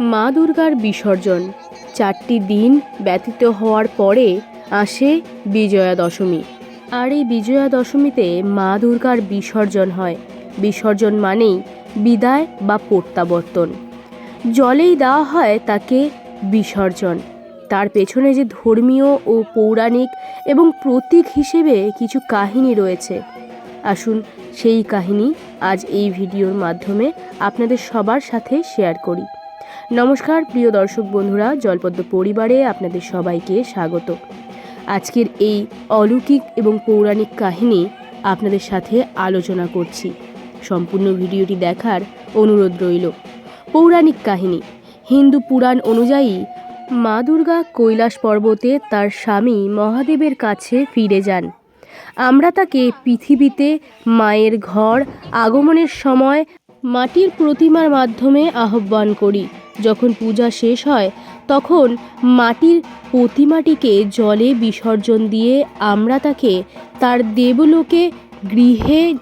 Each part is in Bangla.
মা দুর্গার বিসর্জন। চারটি দিন ব্যতীত হওয়ার পরে আসে বিজয়া দশমী আর এই বিজয়া দশমীতে মা দুর্গার বিসর্জন হয়। বিসর্জন মানেই বিদায় বা প্রত্যাবর্তন। জলেই দেওয়া হয় তাকে বিসর্জন। তার পেছনে যে ধর্মীয় ও পৌরাণিক এবং প্রতীক হিসেবে কিছু কাহিনী রয়েছে। আসুন সেই কাহিনী আজ এই ভিডিওর মাধ্যমে আপনাদের সবার সাথে শেয়ার করি। নমস্কার, প্রিয় দর্শক বন্ধুরা, জলপদ্ম পরিবারে আপনাদের সবাইকে স্বাগত। আজকের এই অলৌকিক এবং পৌরাণিক কাহিনী আপনাদের সাথে আলোচনা করছি। সম্পূর্ণ ভিডিওটি দেখার অনুরোধ রইল। পৌরাণিক কাহিনী, হিন্দু পুরাণ অনুযায়ী মা দুর্গা কৈলাস পর্বতে তার স্বামী মহাদেবের কাছে ফিরে যান। আমরা তাকে পৃথিবীতে মায়ের ঘর আগমনের সময় মাটির প্রতিমার মাধ্যমে আহ্বান করি। যখন পূজা শেষ হয়, তখন মাটির প্রতিমাটিকে জলে বিসর্জন দিয়ে আমরা তাকে তার দেবলোকে গৃহে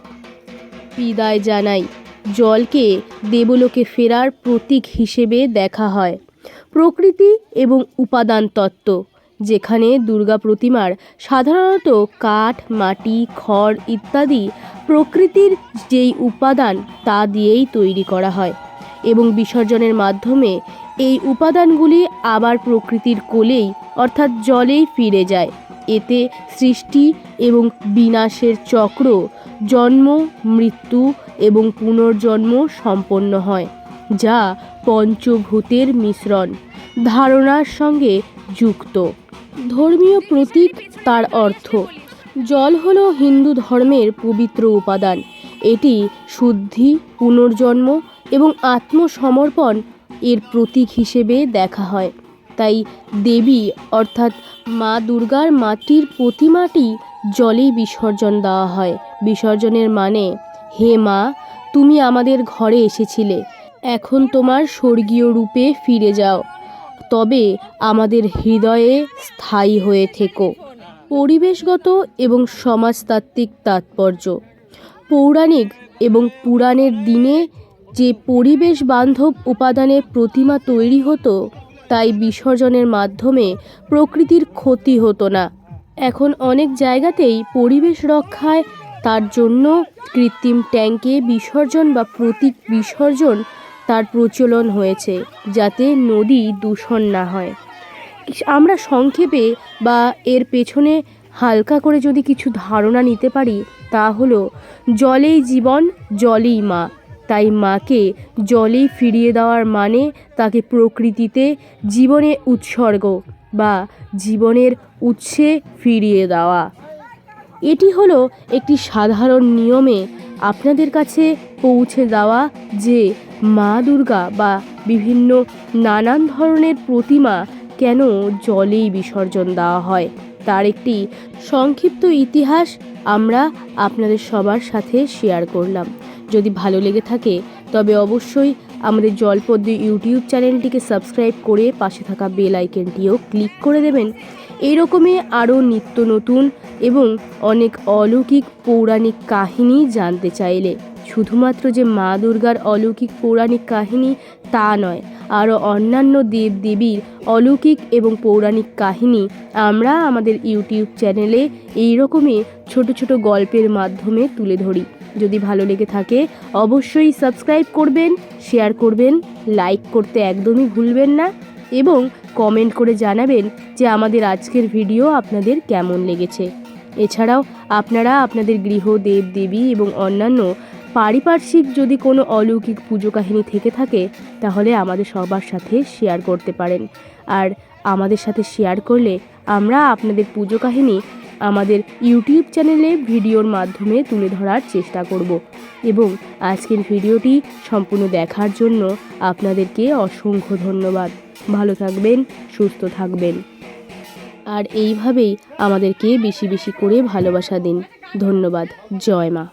বিদায় জানাই। জলকে দেবলোকে ফেরার প্রতীক হিসেবে দেখা হয়। প্রকৃতি এবং উপাদান তত্ত্ব, যেখানে দুর্গা প্রতিমার সাধারণত কাঠ, মাটি, খড় ইত্যাদি প্রকৃতির যেই উপাদান তা দিয়েই তৈরি করা হয়। এবং বিসর্জনের মাধ্যমে এই উপাদানগুলি আবার প্রকৃতির কোলেই, অর্থাৎ জলেই ফিরে যায়। এতে সৃষ্টি এবং বিনাশের চক্র জন্ম, মৃত্যু এবং পুনর্জন্ম সম্পন্ন হয়, যা পঞ্চভূতের মিশ্রণ, ধারণার সঙ্গে যুক্ত। ধর্মীয় প্রতীক তার অর্থ, জল হল হিন্দু ধর্মের পবিত্র উপাদান। এটি শুদ্ধি, পুনর্জন্ম এবং আত্মসমর্পণ এর প্রতীক হিসেবে দেখা হয়। তাই দেবী অর্থাৎ মা দুর্গার মাটির প্রতিমাটি জলেই বিসর্জন দেওয়া হয়। বিসর্জনের মানে হে মা, তুমি আমাদের ঘরে এসেছিলে। এখন তোমার স্বর্গীয় রূপে ফিরে যাও। তবে আমাদের হৃদয়ে স্থায়ী হয়ে থেকো। পরিবেশগত এবং সমাজতাত্ত্বিক তাৎপর্য। পৌরাণিক এবং পুরাণের দিনে যে পরিবেশ বান্ধব উপাদানে প্রতিমা তৈরি হতো, তাই বিসর্জনের মাধ্যমে প্রকৃতির ক্ষতি হতো না। এখন অনেক জায়গাতেই পরিবেশ রক্ষায় তার জন্য কৃত্রিম ট্যাঙ্কে বিসর্জন বা প্রতীক বিসর্জন তার প্রচলন হয়েছে, যাতে নদী দূষণ না হয়। আমরা সংক্ষেপে বা এর পেছনে হালকা করে যদি কিছু ধারণা নিতে পারি, তা হলো, জলেই জীবন, জলেই মা। তাই মাকে জলেই ফিরিয়ে দেওয়ার মানে তাকে প্রকৃতিতে জীবনে উৎসর্গ বা জীবনের উৎসে ফিরিয়ে দেওয়া। এটি হলো একটি সাধারণ নিয়মে আপনাদের কাছে পৌঁছে দেওয়া যে মা দুর্গা বা বিভিন্ন নানান ধরনের প্রতিমা কেন জলেই বিসর্জন দেওয়া হয়। তার একটি সংক্ষিপ্ত ইতিহাস আমরা আপনাদের সবার সাথে শেয়ার করলাম। যদি ভালো লেগে থাকে, তবে অবশ্যই আমাদের জলপদ্ম ইউটিউব চ্যানেলটিকে সাবস্ক্রাইব করে পাশে থাকা বেল আইকনটিও ক্লিক করে দেবেন। এইরকমই আরও নিত্য নতুন এবং অনেক অলৌকিক পৌরাণিক কাহিনী জানতে চাইলে, শুধুমাত্র যে মা দুর্গার অলৌকিক পৌরাণিক কাহিনী তা নয় আরও অন্যান্য দেব দেবীর অলৌকিক এবং পৌরাণিক কাহিনী আমরা আমাদের ইউটিউব চ্যানেলে এইরকমই ছোট ছোট গল্পের মাধ্যমে তুলে ধরি। যদি ভালো লেগে থাকে, অবশ্যই সাবস্ক্রাইব করবেন, শেয়ার করবেন, লাইক করতে একদমই ভুলবেন না এবং কমেন্ট করে জানাবেন যে আমাদের আজকের ভিডিও আপনাদের কেমন লেগেছে। এছাড়াও আপনারা আপনাদের গৃহ দেব দেবী এবং অন্যান্য পারিপার্শ্বিক যদি কোনো অলৌকিক পুজো কাহিনী থেকে থাকে, তাহলে আমাদের সবার সাথে শেয়ার করতে পারেন। আর আমাদের সাথে শেয়ার করলে আমরা আপনাদের পুজো কাহিনী আমাদের ইউটিউব চ্যানেলে ভিডিওর মাধ্যমে তুলে ধরার চেষ্টা করব। এবং আজকের ভিডিওটি সম্পূর্ণ দেখার জন্য আপনাদেরকে অসংখ্য ধন্যবাদ। ভালো থাকবেন, সুস্থ থাকবেন। আর এইভাবেই আমাদেরকে বেশি বেশি করে ভালোবাসা দিন। ধন্যবাদ। জয় মা।